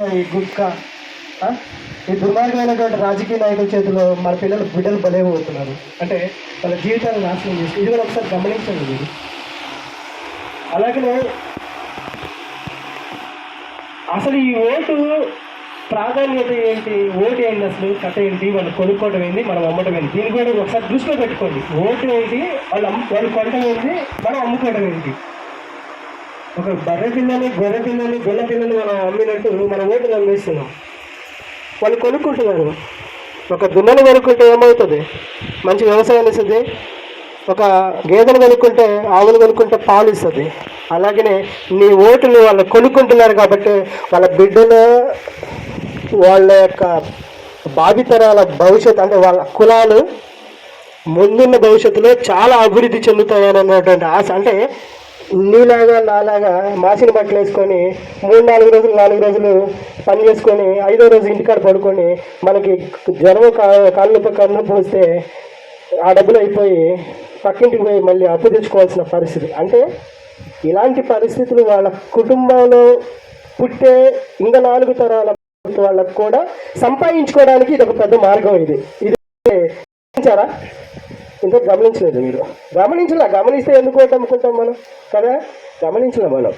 ఈ గుట్కా ఈ దుర్మార్గమైనటువంటి రాజకీయ నాయకుల చేతిలో మన పిల్లలు బిడ్డలు బలైపోతున్నారు అంటే వాళ్ళ జీవితాలను నాశనం చేసి ఇది కూడా ఒకసారి గమనించండి మీరు. అలాగనే అసలు ఈ ఓటు ప్రాధాన్యత ఏంటి? ఓటు ఏంటి అసలు? కథ ఏంటి? వాళ్ళు కొనుక్కోవడం ఏంటి? మనం అమ్మటం ఏంటి? దీన్ని కూడా ఒకసారి దృష్టిలో పెట్టుకోండి. ఓటు ఏంటి? వాళ్ళు అమ్ము వాళ్ళు కొనడం ఏంటి? మనం అమ్ముకోవడం ఏంటి? ఒక బర్రె పిల్లని గొర్రె పిల్లని గొల్ల పిల్లని మనం అమ్మినట్టు మన ఓటులు అమ్మేస్తున్నాం. వాళ్ళు కొనుక్కుంటున్నారు. ఒక దున్నను కొనుక్కుంటే ఏమవుతుంది? మంచి వ్యవసాయం ఇస్తుంది. ఒక గేదెను కొనుక్కుంటే ఆవులు కొనుక్కుంటే పాలు ఇస్తుంది. అలాగనే నీ ఓటుని వాళ్ళు కొనుక్కుంటున్నారు కాబట్టి వాళ్ళ బిడ్డలు వాళ్ళ యొక్క భావితరాల భవిష్యత్తు అంటే వాళ్ళ కులాలు ముందున్న భవిష్యత్తులో చాలా అభివృద్ధి చెందుతాయని అన్నటువంటి ఆశ. అంటే నీలాగా నాలాగా మాసిన బట్టలు వేసుకొని మూడు నాలుగు రోజులు నాలుగు రోజులు పని చేసుకొని ఐదో రోజు ఇంటికాడ పడుకొని మనకి జ్వరం కా కాళ్ళు నొప్పి కన్ను పోస్తే ఆ డబ్బులు అయిపోయి పక్కింటికి పోయి మళ్ళీ అప్పు తెచ్చుకోవాల్సిన పరిస్థితి. అంటే ఇలాంటి పరిస్థితులు వాళ్ళ కుటుంబంలో పుట్టే ఇంకా నాలుగు తరాల వాళ్ళకు కూడా సంపాదించుకోవడానికి ఇది ఒక పెద్ద మార్గం ఇది. ఇది గమనించారా ఇంత గమనించలేదు మీరు. గమనించలే? గమనిస్తే ఎందుకు ఓటు మనం? కదా? గమనించలే మనం?